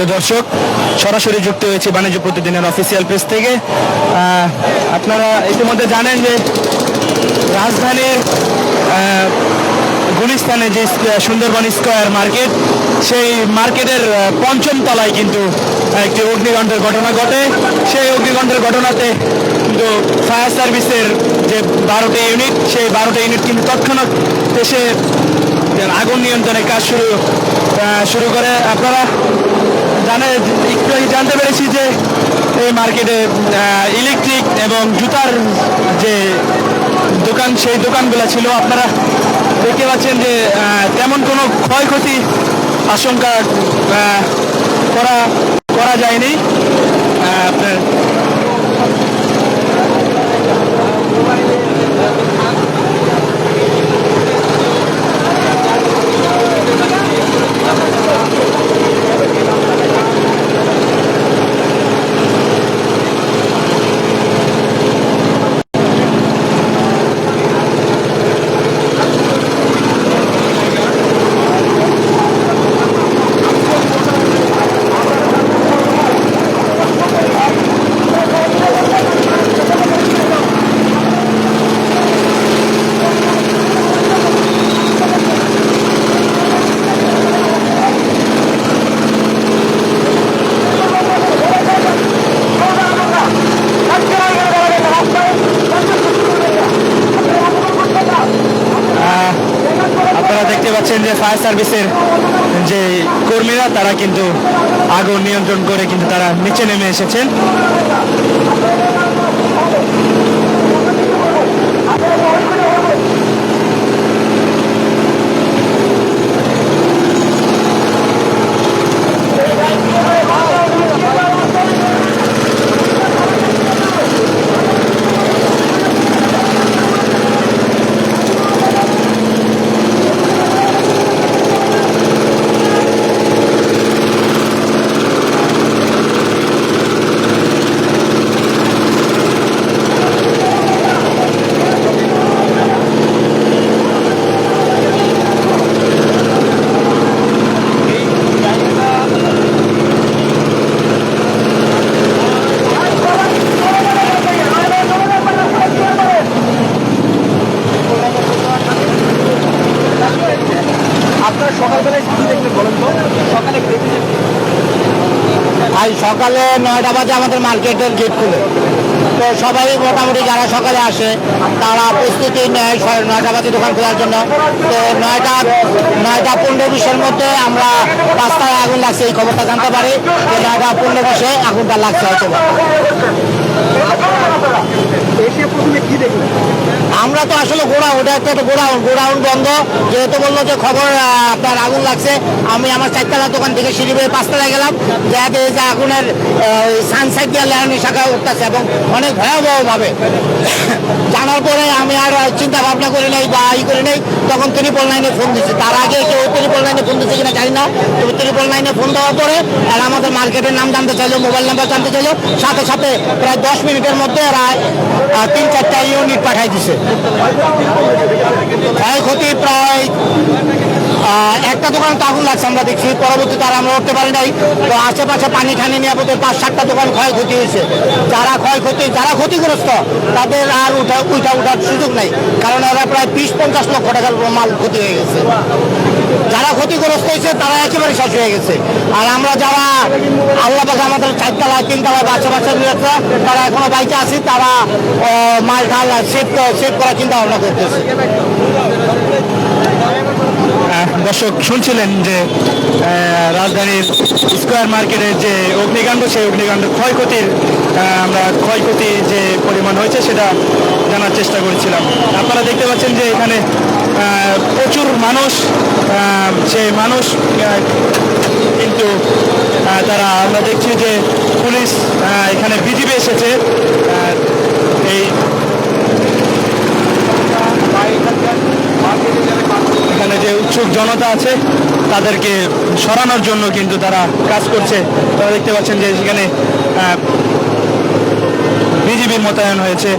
প্রিয় দর্শক, সরাসরি যুক্ত হয়েছে বাণিজ্য প্রতিদিনের অফিসিয়াল পেজ থেকে। আপনারা ইতিমধ্যে জানেন যে রাজধানীর গুলিস্তানে যে সুন্দরবন স্কোয়ার মার্কেট, সেই মার্কেটের পঞ্চম তলায় কিন্তু একটি অগ্নিকাণ্ডের ঘটনা ঘটে। সেই অগ্নিকাণ্ডের ঘটনাতে কিন্তু ফায়ার সার্ভিসের যে বারোটা ইউনিট সেই বারোটা ইউনিট কিন্তু তৎক্ষণাৎ এসে আগুন নিয়ন্ত্রণের কাজ শুরু শুরু করে। আপনারা জানে একটু জানতে পেরেছি যে এই মার্কেটে ইলেকট্রিক এবং জুতার যে দোকান, সেই দোকানগুলো ছিল। আপনারা দেখতে পাচ্ছেন যে তেমন কোনো ক্ষয়ক্ষতি আশঙ্কা করা করা যায়নি। আপনার দেখতে পাচ্ছেন যে ফায়ার সার্ভিসের যে কর্মীরা তারা কিন্তু আগুন নিয়ন্ত্রণ করে কিন্তু তারা নিচে নেমে এসেছেন। আজ সকালে নয়টা বাজে আমাদের মার্কেটের গেট খুলে। তো সবাই মোটামুটি যারা সকালে আসে, তারা প্রস্তুতি নেয় নয়টা বাজে দোকান খোলার জন্য। তো নয়টা নয়টা পনেরো বিশের মধ্যে আমরা রাস্তায় আগুন লাগছে, এই খবরটা জানতে পারি যে নয়টা পনেরো বিশে আগুনটা লাগছে হয়তো বা। এসে প্রথমে কি দেখলেন আমরা এটা ওটা একটা গোড়াউন গোড়াউন বন্ধ। যেহেতু বলল যে খবর আপনার আগুন লাগছে, আমি আমার চারতলা দোকান থেকে সিঁড়ি বেয়ে পাঁচতলায় গেলাম। যাতে এই যে আগুনের সানসাইড দিয়ে লেহানি শাখা উঠতেছে এবং অনেক ভয়াবহভাবে। জানার পরে আমি আর চিন্তা ভাবনা করি নাই বা ই করি নাই। তখন ত্রিপল নাইনে ফোন দিচ্ছে তার আগে কেউ ত্রিপল নাইনে ফোন দিচ্ছে কিনা জানি না। তবে ত্রিপল নাইনে ফোন দেওয়ার পরে এরা আমাদের মার্কেটের নাম জানতে চাইলো মোবাইল নাম্বার জানতে চাইলো। সাথে সাথে প্রায় দশ মিনিটের মধ্যে এরা তিন চারটা ইউনিট পাঠাই দিছে। ক্ষয়ক্ষতি প্রায় একটা দোকান তো আগুন লাগছে আমরা দেখছি, পরবর্তীতে আর আমরা উঠতে পারি নাই। তো আশেপাশে পানি ঠানি নিয়ে পাঁচ সাতটা দোকান ক্ষয়ক্ষতি হয়েছে। যারা ক্ষয়ক্ষতি, যারা ক্ষতিগ্রস্ত, তাদের আর উঠা উঠা উঠার সুযোগ নাই। কারণ ওরা প্রায় বিশ, পঞ্চাশ লক্ষ টাকার মাল ক্ষতি হয়ে গেছে। যারা ক্ষতিগ্রস্ত হয়েছে, তারা একেবারে শেষ হয়ে গেছে। আর আমরা যারা আল্লাহ পাশে আমাদের চারতলা তিনতলা বাচ্চা বাচ্চা রয়েছে তারা এখনও বাইকে আছি, তারা মাল ঢাল, সেভ সেভ করার চিন্তা ভাবনা করতেছে। দর্শক শুনছিলেন যে রাজধানীর স্কোয়ার মার্কেটের যে অগ্নিকাণ্ড, সেই অগ্নিকাণ্ড ক্ষয়ক্ষতির আমরা ক্ষয়ক্ষতি যে পরিমাণ হয়েছে সেটা জানার চেষ্টা করেছিলাম। আপনারা দেখতে পাচ্ছেন যে এখানে প্রচুর মানুষ সেই মানুষ কিন্তু তারা, আমরা দেখছি যে পুলিশ এখানে বিজিবি এসেছে। এই উৎসুক জনতা আছে, তাদেরকে সরানোর জন্য কিন্তু তারা কাজ করছে। তারা দেখতে পাচ্ছেন যে সেখানে বিজিবি মোতায়েন হয়েছে।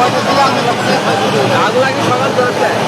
সকাল দশটায়